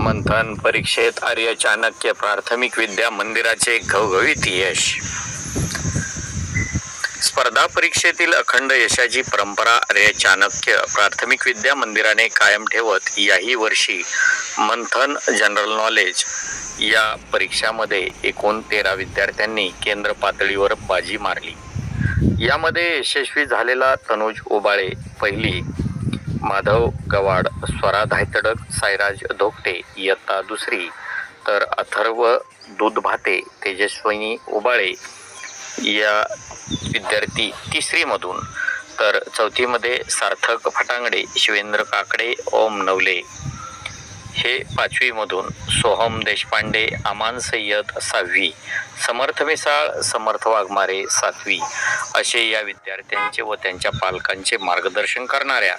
मंथन परीक्षेत आर्य चाणक्य प्राथमिक विद्या मंदिराचे घवघवीत यश. स्पर्धा परीक्षेतील अखंड यशाची परंपरा आर्य चाणक्य प्राथमिक विद्या मंदिराने कायम ठेवत याही वर्षी मंथन जनरल नॉलेज या परीक्षामध्ये एकूण तेरा विद्यार्थ्यांनी केंद्र पातळीवर बाजी मारली. यामध्ये यशस्वी झालेला तनुज ओबाळे पहिली माधव गवाड स्वरा धायतडक साईराज धोकटे इयत्ता दुसरी. तर अथर्व दूधभाते तेजस्विनी उबाळे या विद्यार्थी तिसरीमधून. तर चौथीमध्ये सार्थक फटांगडे शिवेंद्र काकडे ओम नवले. हे पाचवीमधून सोहम देशपांडे अमान सय्यद सहावी समर्थ मिसाळ समर्थ वाघमारे सातवी असे या विद्यार्थ्यांचे व त्यांच्या पालकांचे मार्गदर्शन करणाऱ्या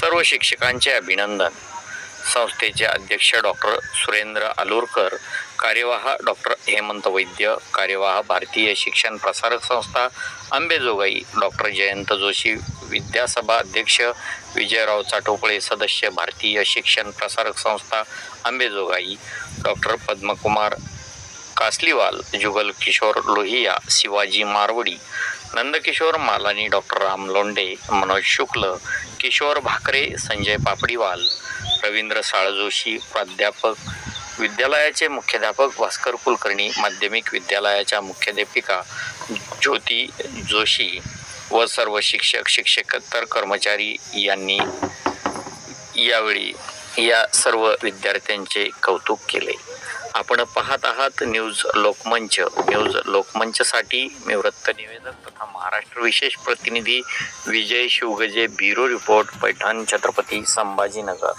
सर्व शिक्षकांचे अभिनंदन. संस्थेचे अध्यक्ष डॉक्टर सुरेंद्र आलूरकर कार्यवाह डॉक्टर हेमंत वैद्य कार्यवाह भारतीय शिक्षण प्रसारक संस्था अंबेजोगाई डॉक्टर जयंत जोशी विद्यासभा अध्यक्ष विजयराव चाटोपळे सदस्य भारतीय शिक्षण प्रसारक संस्था अंबेजोगाई डॉक्टर पद्मकुमार कासलीवाल जुगल किशोर लोहिया शिवाजी मारवडी नंदकिशोर मालानी डॉक्टर राम लोंडे मनोज शुक्ल किशोर भाकरे संजय पापडीवाल रवींद्र साळजोशी प्राध्यापक विद्यालयाचे मुख्याध्यापक भास्कर कुलकर्णी माध्यमिक विद्यालयाच्या मुख्याध्यापिका ज्योती जोशी व सर्व शिक्षक शिक्षकेतर कर्मचारी यांनी यावेळी या सर्व विद्यार्थ्यांचे कौतुक केले. आपण पाहत आहात न्यूज लोकमंच. न्यूज लोकमंचसाठी मी वृत्त निवेदक तथा महाराष्ट्र विशेष प्रतिनिधी विजय शिवगजे ब्युरो रिपोर्ट पैठण छत्रपती संभाजीनगर.